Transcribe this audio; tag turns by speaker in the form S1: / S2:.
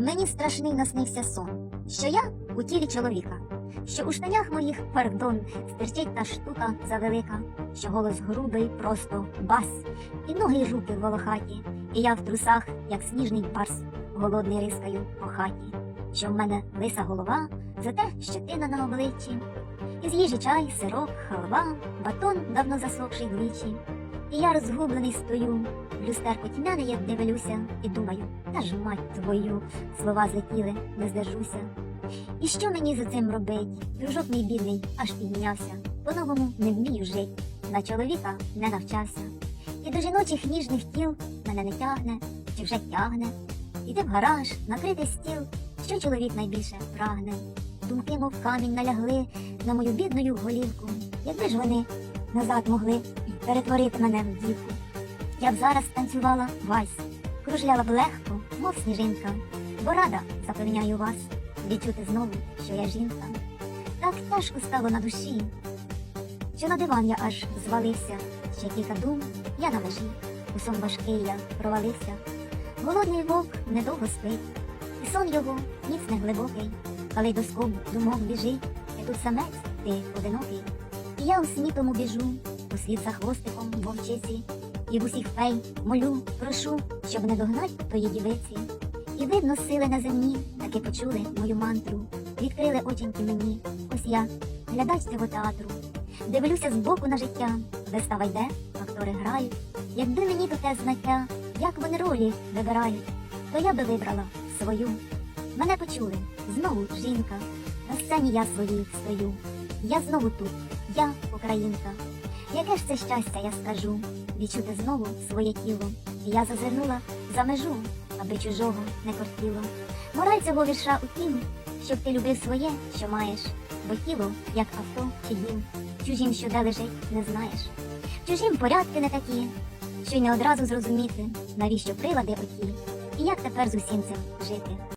S1: Мені страшний наснився сон, що я у тілі чоловіка, що у штанях моїх, пардон, стирчить та штука завелика, що голос грубий, просто бас, і ноги й руки волохаті, і я в трусах, як сніжний барс, голодний рискаю по хаті, що в мене лиса голова, зате щетина на обличчі, із їжі чай, сирок, халва, батон давно засохший двічі. І я розгублений стою, в люстерку тьмяне я дивлюся і думаю, та ж мать твою, слова злетіли, не здержуся. І що мені за цим робить? Дружок мій бідний аж піднявся. По-новому не вмію жить, на чоловіка не навчався. І до жіночих ніжних тіл мене не тягне, чи вже тягне. Іде в гараж, накрити стіл, що чоловік найбільше прагне. Думки, мов камінь, налягли на мою бідную голівку. Якби ж вони назад могли перетворити мене в дівку. Я б зараз танцювала вальс, кружляла б легко, мов сніжинка, бо рада, запевняю вас, відчути знову, що я жінка. Так тяжко стало на душі, що на диван я аж звалився, ще кілька дум, я на межі, у сон важкий я провалився. Голодний вовк недовго спить, і сон його ніц не глибокий, калейдоскоп думок біжить, і тут самець ти одинокий. І я у сні тому біжу, у слід за хвостиком вовчиці, і в усіх фей молю, прошу, щоб не догнать тої дівиці. І видно, сили на землі таки почули мою мантру, відкрили оченьки мені. Ось я, глядач цього театру, дивлюся збоку на життя, вистава йде, актори грають. Якби мені то те знаття, як вони ролі вибирають, то я би вибрала свою. Мене почули, знову жінка, на сцені я своїй стою. Я знову тут, я українка. Яке ж це щастя, я скажу, відчути знову своє тіло. Я зазирнула за межу, аби чужого не кортіло. Мораль цього вірша у тім, щоб ти любив своє, що маєш, бо тіло, як авто чи дім, чужим, що де лежить, не знаєш. Чужим порядки не такі, що й не одразу зрозуміти, навіщо прилади оті, і як тепер з усім цим жити.